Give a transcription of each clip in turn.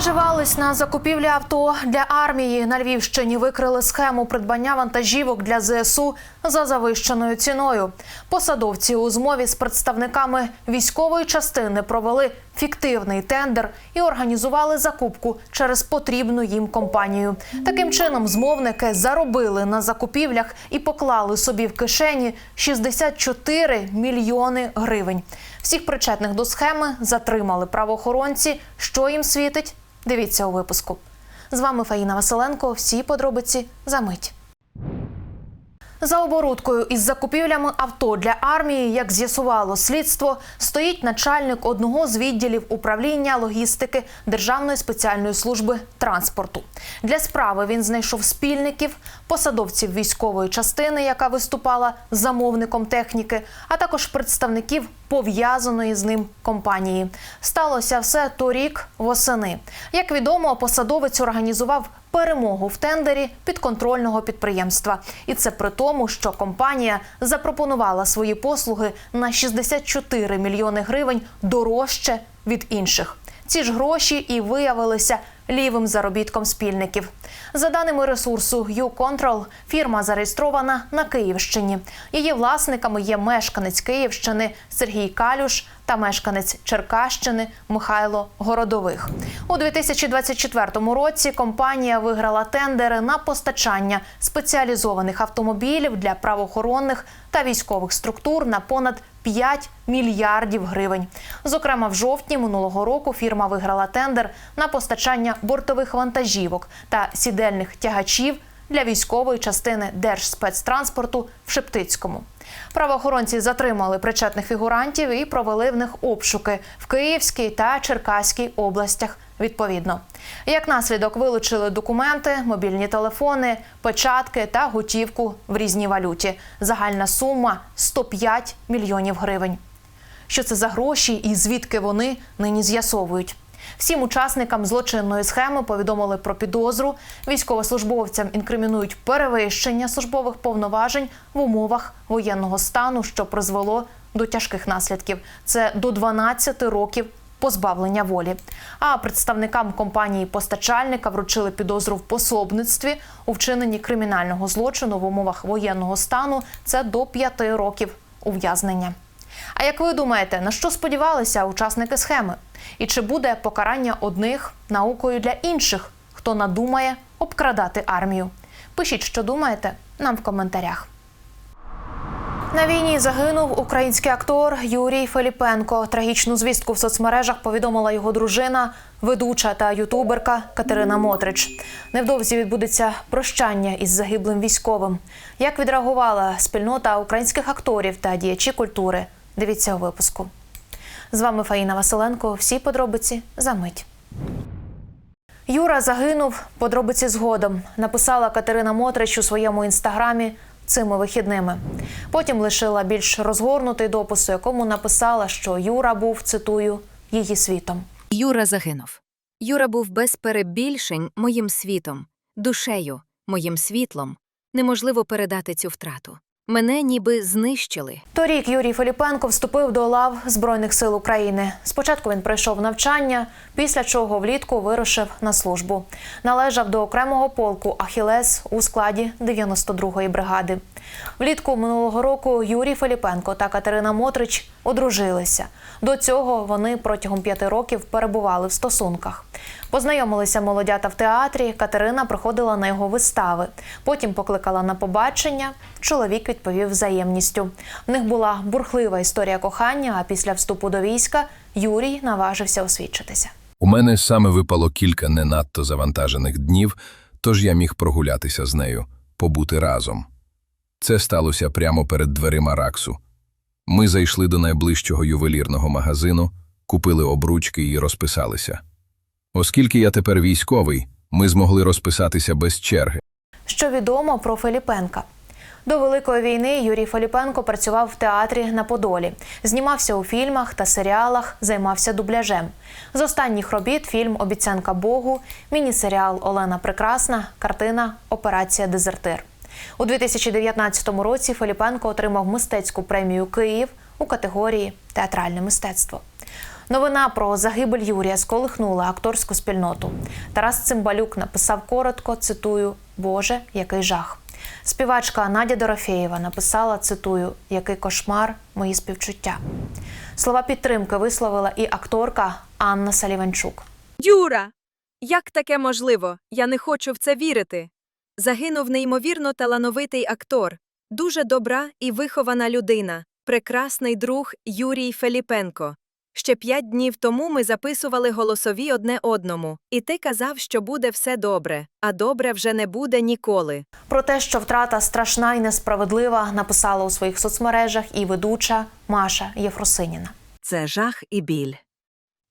Наживались на закупівлі авто для армії. На Львівщині викрили схему придбання вантажівок для ЗСУ за завищеною ціною. Посадовці у змові з представниками військової частини провели фіктивний тендер і організували закупку через потрібну їм компанію. Таким чином, змовники заробили на закупівлях і поклали собі в кишені 64 мільйони гривень. Всіх причетних до схеми затримали правоохоронці. Що їм світить? Дивіться у випуску. З вами Фаїна Василенко. Всі подробиці за мить. За оборудкою із закупівлями авто для армії, як з'ясувало слідство, стоїть начальник одного з відділів управління логістики Державної спеціальної служби транспорту. Для справи він знайшов спільників, посадовців військової частини, яка виступала замовником техніки, а також представників пов'язаної з ним компанії. Сталося все торік восени. Як відомо, посадовець організував перемогу в тендері підконтрольного підприємства, і це при тому, що компанія запропонувала свої послуги на 64 мільйони гривень дорожче від інших. Ці ж гроші і виявилися лівим заробітком спільників. За даними ресурсу YouControl, фірма зареєстрована на Київщині. Її власниками є мешканець Київщини Сергій Калюш та мешканець Черкащини Михайло Городових. У 2024 році компанія виграла тендери на постачання спеціалізованих автомобілів для правоохоронних та військових структур на понад 5 мільярдів гривень. Зокрема, в жовтні минулого року фірма виграла тендер на постачання бортових вантажівок та сідельних тягачів для військової частини Держспецтранспорту в Шептицькому. Правоохоронці затримали причетних фігурантів і провели в них обшуки в Київській та Черкаській областях. Відповідно, як наслідок вилучили документи, мобільні телефони, печатки та готівку в різній валюті. Загальна сума 105 мільйонів гривень. Що це за гроші і звідки вони нині з'ясовують? Всім учасникам злочинної схеми повідомили про підозру. Військовослужбовцям інкримінують перевищення службових повноважень в умовах воєнного стану, що призвело до тяжких наслідків. Це до 12 років позбавлення волі. А представникам компанії постачальника вручили підозру в пособництві у вчиненні кримінального злочину в умовах воєнного стану. Це до 5 років ув'язнення. А як ви думаєте, на що сподівалися учасники схеми? І чи буде покарання одних наукою для інших, хто надумає обкрадати армію? Пишіть, що думаєте, нам в коментарях. На війні загинув український актор Юрій Филіпенко. Трагічну звістку в соцмережах повідомила його дружина, ведуча та ютуберка Катерина Мотрич. Невдовзі відбудеться прощання із загиблим військовим. Як відреагувала спільнота українських акторів та діячі культури? Дивіться у випуску. З вами Фаїна Василенко. Всі подробиці за мить. Юра загинув. Подробиці згодом. Написала Катерина Мотрич у своєму інстаграмі цими вихідними. Потім лишила більш розгорнутий допис, у якому написала, що Юра був цитую її світом. Юра загинув. Юра був без перебільшень моїм світом, душею, моїм світлом. Неможливо передати цю втрату. Мене ніби знищили. Торік Юрій Філіпенко вступив до лав Збройних сил України. Спочатку він пройшов навчання, після чого влітку вирушив на службу. Належав до окремого полку Ахілес у складі 92-ї бригади. Влітку минулого року Юрій Филіпенко та Катерина Мотрич одружилися. До цього вони протягом п'яти років перебували в стосунках. Познайомилися молодята в театрі. Катерина приходила на його вистави. Потім покликала на побачення. Чоловік відповів взаємністю. В них була бурхлива історія кохання. А після вступу до війська Юрій наважився освідчитися. У мене саме випало кілька не надто завантажених днів, тож я міг прогулятися з нею, побути разом. Це сталося прямо перед дверима Раксу. Ми зайшли до найближчого ювелірного магазину, купили обручки і розписалися. Оскільки я тепер військовий, ми змогли розписатися без черги. Що відомо про Филіпенка? До Великої війни Юрій Филіпенко працював в театрі на Подолі, знімався у фільмах та серіалах, займався дубляжем. З останніх робіт фільм Обіцянка Богу, міні-серіал Олена Прекрасна, картина Операція Дезертир. У 2019 році Филіпенко отримав мистецьку премію Київ у категорії Театральне мистецтво. Новина про загибель Юрія сколихнула акторську спільноту. Тарас Цимбалюк написав коротко, цитую: Боже, який жах. Співачка Надя Дорофєєва написала, цитую, який кошмар, мої співчуття. Слова підтримки висловила і акторка Анна Саліванчук. Юра! Як таке можливо? Я не хочу в це вірити. Загинув неймовірно талановитий актор, дуже добра і вихована людина, прекрасний друг Юрій Феліпенко. Ще п'ять днів тому ми записували голосові одне одному, і ти казав, що буде все добре, а добре вже не буде ніколи. Про те, що втрата страшна і несправедлива, написала у своїх соцмережах і ведуча Маша Єфросиніна. Це жах і біль.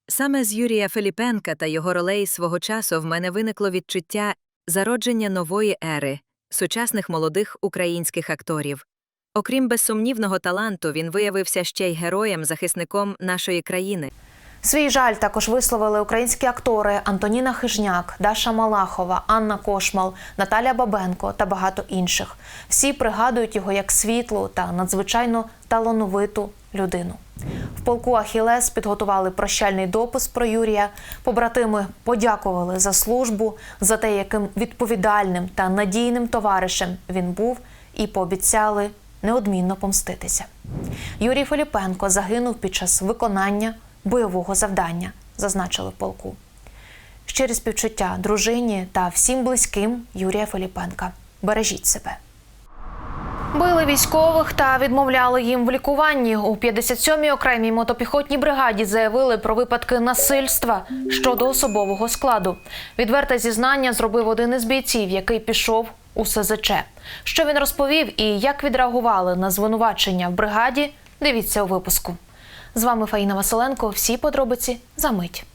Саме з Юрія Феліпенка та його ролей свого часу в мене виникло відчуття зародження нової ери, сучасних молодих українських акторів. Окрім безсумнівного таланту, він виявився ще й героєм, захисником нашої країни. Свій жаль також висловили українські актори Антоніна Хижняк, Даша Малахова, Анна Кошмал, Наталя Бабенко та багато інших. Всі пригадують його як світлу та надзвичайно талановиту людину. В полку Ахілес підготували прощальний допис про Юрія. Побратими подякували за службу, за те, яким відповідальним та надійним товаришем він був, і пообіцяли неодмінно помститися. Юрій Филіпенко загинув під час виконання бойового завдання, зазначили в полку. Щирі співчуття дружині та всім близьким Юрія Филіпенка. Бережіть себе. Били військових та відмовляли їм в лікуванні. У 57-й окремій мотопіхотній бригаді заявили про випадки насильства щодо особового складу. Відверте зізнання зробив один із бійців, який пішов у СЗЧ. Що він розповів і як відреагували на звинувачення в бригаді? Дивіться у випуску. З вами Фаїна Василенко. Всі подробиці за мить.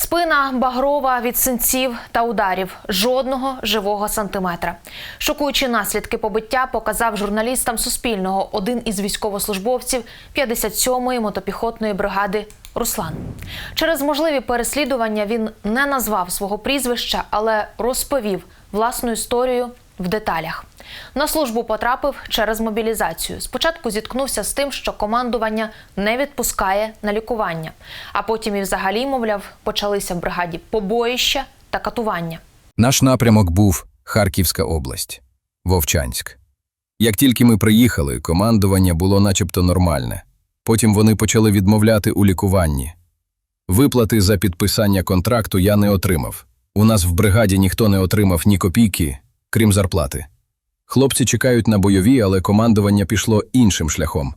Спина багрова від синців та ударів. Жодного живого сантиметра. Шокуючі наслідки побиття показав журналістам Суспільного один із військовослужбовців 57-ї мотопіхотної бригади Руслан. Через можливі переслідування він не назвав свого прізвища, але розповів власну історію в деталях. На службу потрапив через мобілізацію. Спочатку зіткнувся з тим, що командування не відпускає на лікування, а потім і взагалі, мовляв, почалися в бригаді побоїща та катування. Наш напрямок був Харківська область, Вовчанськ. Як тільки ми приїхали, командування було начебто нормальне. Потім вони почали відмовляти у лікуванні. Виплати за підписання контракту я не отримав. У нас в бригаді ніхто не отримав ні копійки, крім зарплати. Хлопці чекають на бойові, але командування пішло іншим шляхом.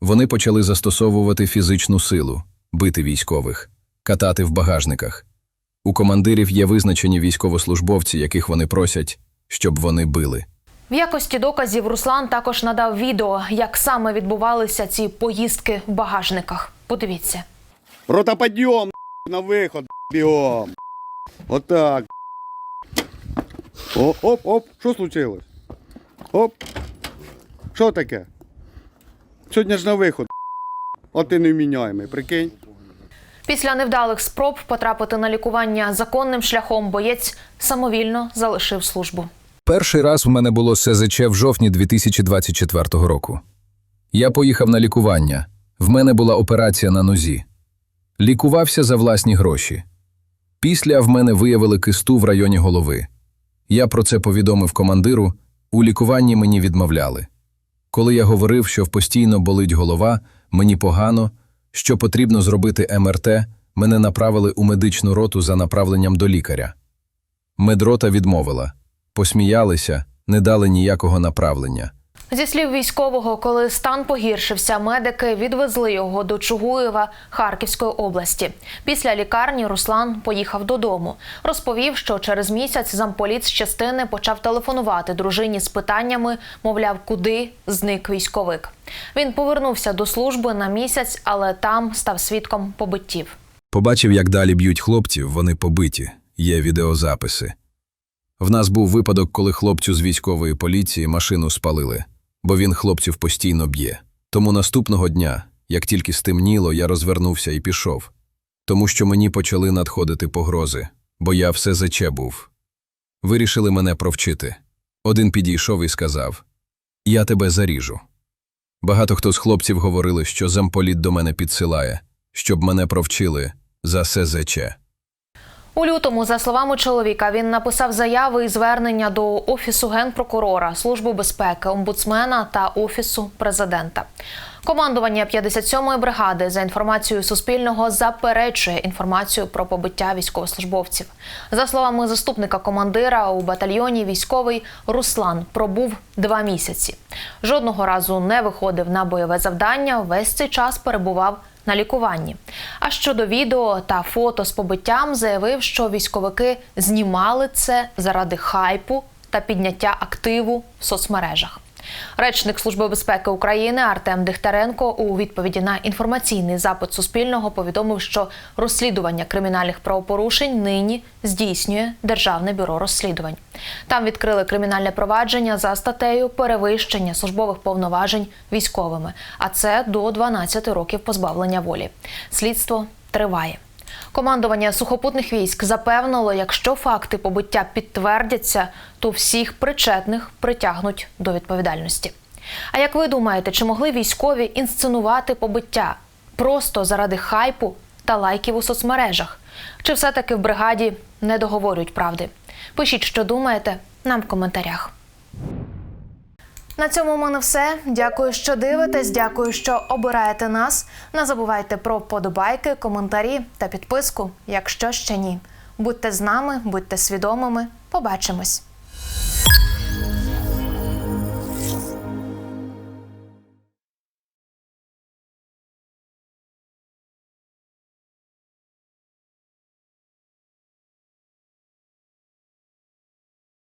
Вони почали застосовувати фізичну силу, бити військових, катати в багажниках. У командирів є визначені військовослужбовці, яких вони просять, щоб вони били. В якості доказів Руслан також надав відео, як саме відбувалися ці поїздки в багажниках. Подивіться. Рота подъем на выход, бегом. Вот так. О, оп, оп, що случилось? Оп. Що таке? Сьогодні ж на виход. От ти невміняємий, прикинь. Після невдалих спроб потрапити на лікування законним шляхом боєць самовільно залишив службу. Перший раз в мене було СЗЧ в жовтні 2024 року. Я поїхав на лікування. В мене була операція на нозі. Лікувався за власні гроші. Після в мене виявили кисту в районі голови. Я про це повідомив командиру, у лікуванні мені відмовляли. Коли я говорив, що постійно болить голова, мені погано, що потрібно зробити МРТ, мене направили у медичну роту за направленням до лікаря. Медрота відмовила. Посміялися, не дали ніякого направлення. Зі слів військового, коли стан погіршився, медики відвезли його до Чугуєва Харківської області. Після лікарні Руслан поїхав додому. Розповів, що через місяць замполіт з частини почав телефонувати дружині з питаннями, мовляв, куди зник військовик. Він повернувся до служби на місяць, але там став свідком побиттів. Побачив, як далі б'ють хлопців, вони побиті, є відеозаписи. В нас був випадок, коли хлопцю з військової поліції машину спалили, бо він хлопців постійно б'є. Тому наступного дня, як тільки стемніло, я розвернувся і пішов. Тому що мені почали надходити погрози, бо я все заче був. Вирішили мене провчити. Один підійшов і сказав: Я тебе заріжу. Багато хто з хлопців говорили, що замполіт до мене підсилає, щоб мене провчили за СЗЧ. У лютому, за словами чоловіка, він написав заяви і звернення до офісу генпрокурора, служби безпеки, омбудсмена та офісу президента. Командування 57-ї бригади за інформацією Суспільного заперечує інформацію про побиття військовослужбовців. За словами заступника командира у батальйоні, військовий Руслан пробув два місяці. Жодного разу не виходив на бойове завдання. Весь цей час перебував на лікуванні. А щодо відео та фото з побиттям, заявив, що військовики знімали це заради хайпу та підняття активу в соцмережах. Речник Служби безпеки України Артем Дихтаренко у відповіді на інформаційний запит Суспільного повідомив, що розслідування кримінальних правопорушень нині здійснює Державне бюро розслідувань. Там відкрили кримінальне провадження за статтею перевищення службових повноважень військовими, а це до 12 років позбавлення волі. Слідство триває. Командування сухопутних військ запевнило, якщо факти побиття підтвердяться, то всіх причетних притягнуть до відповідальності. А як ви думаєте, чи могли військові інсценувати побиття просто заради хайпу та лайків у соцмережах? Чи все-таки в бригаді не договорюють правди? Пишіть, що думаєте, нам в коментарях. На цьому в мене все. Дякую, що дивитесь. Дякую, що обираєте нас. Не забувайте про подобайки, коментарі та підписку, якщо ще ні. Будьте з нами, будьте свідомими. Побачимось.